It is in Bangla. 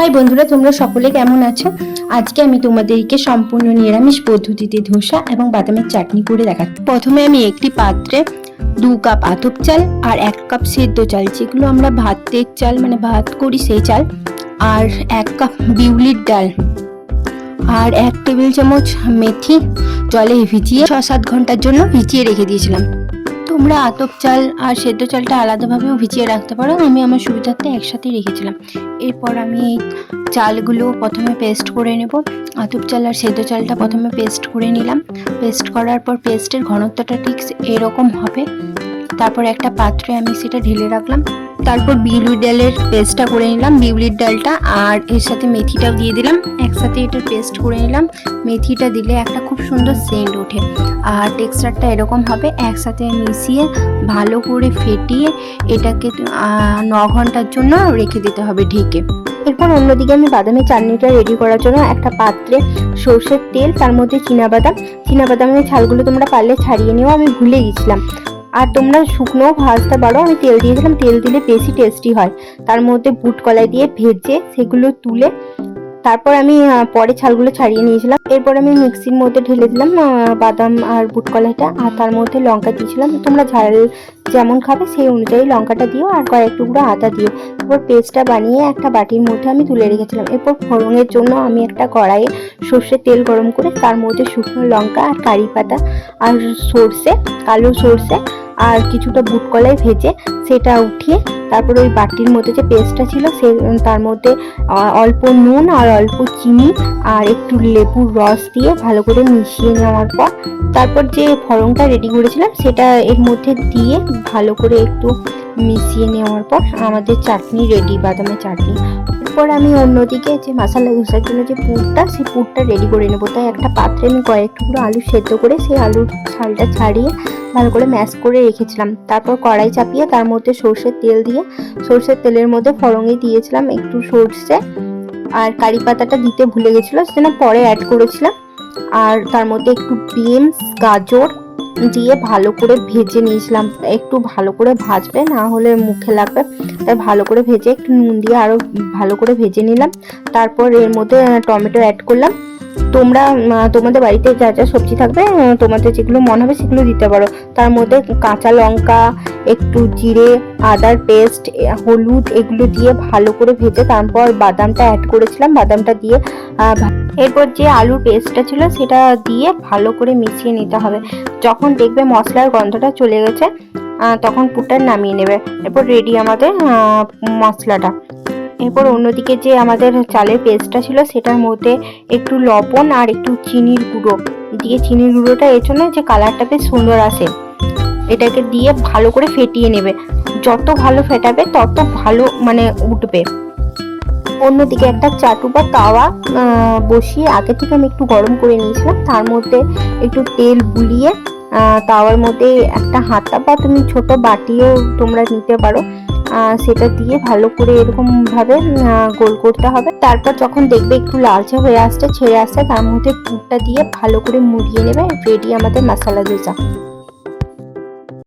হাই বন্ধুরা, তোমরা সকলে কেমন আছো? আজকে আমি তোমাদেরকে সম্পূর্ণ নিরামিষ পদ্ধতিতে ধোসা এবং বাদামের চাটনি করে দেখাচ্ছি। প্রথমে আমি একটি পাত্রে দু কাপ আতপ চাল আর এক কাপ সেদ্ধ চাল, যেগুলো আমরা ভাতের চাল মানে ভাত করি সেই চাল, আর এক কাপ বিউলির ডাল, আর এক টেবিল চামচ মেথি জলে ভিজিয়ে ছ সাত ঘণ্টার জন্য ভিজিয়ে রেখে দিয়েছিলাম। তোমরা আতপ চাল আর সেদ্ধ চালটা আলাদাভাবেও ভিজিয়ে রাখতে পারো। আমি আমার সুবিধার্থে একসাথে রেখেছিলাম। এরপর আমি এই চালগুলো প্রথমে পেস্ট করে নেব। আতপ চাল আর সেদ্ধ চালটা প্রথমে পেস্ট করে নিলাম। পেস্ট করার পর পেস্টের ঘনত্বটা ঠিক এরকম হবে। তারপর একটা পাত্রে আমি সেটা ঢেলে রাখলাম। তারপর বিউলির ডালের পেস্টটা করে নিলাম, বিউলির ডালটা, আর এর সাথে মেথিটাও দিয়ে দিলাম। একসাথে এটার পেস্ট করে নিলাম। মেথিটা দিলে একটা খুব সুন্দর সেন্ট ওঠে। আর টেক্সচারটা এরকম হবে, একসাথে মিশিয়ে ভালো করে ফেটিয়ে এটাকে ন ঘণ্টার জন্য রেখে দিতে হবে ঢেকে। এরপর অন্যদিকে আমি বাদামের চাটনিটা রেডি করার জন্য একটা পাত্রে সর্ষের তেল, তার মধ্যে চীনাবাদাম। চীনাবাদামের ছালগুলো তোমরা পারলে ছাড়িয়ে নিও, আমি ভুলে গেছিলাম। আর তোমরা শুকনো ভাজতে পারো আমি তেল দিয়েছিলাম তেল দিলে বেশি টেস্টি হয়। তার মধ্যে বুট কলাই দিয়ে ভেজে সেগুলো তুলে তারপর আমি পরে ছালগুলো ছাড়িয়ে নিয়েছিলাম। এরপর আমি মিক্সির মধ্যে ঢেলে দিলাম বাদাম আর বুট কলাইটা আর তার মধ্যে লঙ্কা দিয়েছিলাম। তোমরা ঝাল যেমন খাবে সেই অনুযায়ী লঙ্কাটা দিও, আর কয়েক টুকরো আদা দিও। তারপর পেস্টটা বানিয়ে একটা বাটির মধ্যে আমি তুলে রেখেছিলাম। এরপর ফোড়নের জন্য আমি একটা কড়াইয়ে সর্ষের তেল গরম করে, তার মধ্যে শুকনো লঙ্কা আর কারি পাতা আর সর্ষে, কালো সর্ষে আর কিছুটা বুট কলাই ভেজে সেটা উঠিয়ে তারপরে ওই বাটির মধ্যে যে পেস্টটা ছিল সে তার মধ্যে অল্প নুন আর অল্প চিনি আর একটু লেবুর রস দিয়ে ভালো করে মিশিয়ে নেওয়ার পর তারপর যে ফরমটা রেডি করেছিলাম সেটা এর মধ্যে দিয়ে ভালো করে একটু মিশিয়ে নেওয়ার পর আমাদের চাটনি রেডি বাদামের চাটনি। আমি অন্যদিকে যে মশলা ধোসার জন্য যে পুরটা, সেই পুরটা রেডি করে নেব। তাই একটা পাত্রে আমি কয়েক টুকরো আলু সেদ্ধ করে সেই আলুর ছালটা ছাড়িয়ে ভালো করে ম্যাশ করে রেখেছিলাম। তারপর কড়াই চাপিয়ে তার মধ্যে সর্ষের তেল দিয়ে, সর্ষের তেলের মধ্যে ফড়ঙে দিয়েছিলাম একটু সর্ষে আর কারি পাতাটা দিতে ভুলে গেছিল সেটা পরে অ্যাড করেছিলাম। আর তার মধ্যে একটু বিনস গাজর দিয়ে ভালো করে ভেজে নিয়েছিলাম। একটু ভালো করে ভাজবে, না হলে মুখে লাগবে। তাই ভালো করে ভেজে একটু নুন দিয়ে আরও ভালো করে ভেজে নিলাম। তারপর এর মধ্যে টমেটো অ্যাড করলাম। তোমরা তোমাদের বাড়িতে যা যা সবজি থাকবে তোমাদের যেগুলো মনে হবে সেগুলো দিতে পারো। তার মধ্যে কাঁচা লঙ্কা, একটু জিরে, আদার পেস্ট হলুদ এগুলো দিয়ে ভালো করে ভেজে তারপর বাদামটা অ্যাড করেছিলাম। বাদামটা দিয়ে এরপর যে আলুর পেস্টটা ছিল সেটা দিয়ে ভালো করে মিশিয়ে নিতে হবে। যখন দেখবে মশলার গন্ধটা চলে গেছে তখন পুরটা নামিয়ে নেবে। এরপর রেডি আমাদের মশলাটা। এরপর অন্যদিকে যে আমাদের চালের পেস্টটা ছিল, সেটার মধ্যে একটু লবণ আর একটু চিনির গুঁড়ো। দিয়ে চিনির গুঁড়োটা এর জন্য যে কালারটা বেশ সুন্দর আসে। এটাকে দিয়ে ভালো করে ফেটিয়ে নেবে। যত ভালো ফেটাবে, তত ভালো মানে উঠবে। অন্যদিকে একটা চাটু বা তাওয়া বসিয়ে আগে থেকে আমি একটু গরম করে নিয়েছিলাম। তার মধ্যে একটু তেল বুলিয়ে তাওয়ার মধ্যে একটা হাতা বা তুমি ছোট বাটিও তোমরা নিতে পারো। সেটা দিয়ে ভালো করে এরকম ভাবে গোল করতে হবে। তারপর যখন দেখবে একটু লালচে হয়ে আসছে, ছেড়ে আসছে, তার মধ্যে পুরটা দিয়ে ভালো করে মুড়িয়ে নেবে রেডি আমাদের মশলা দোসা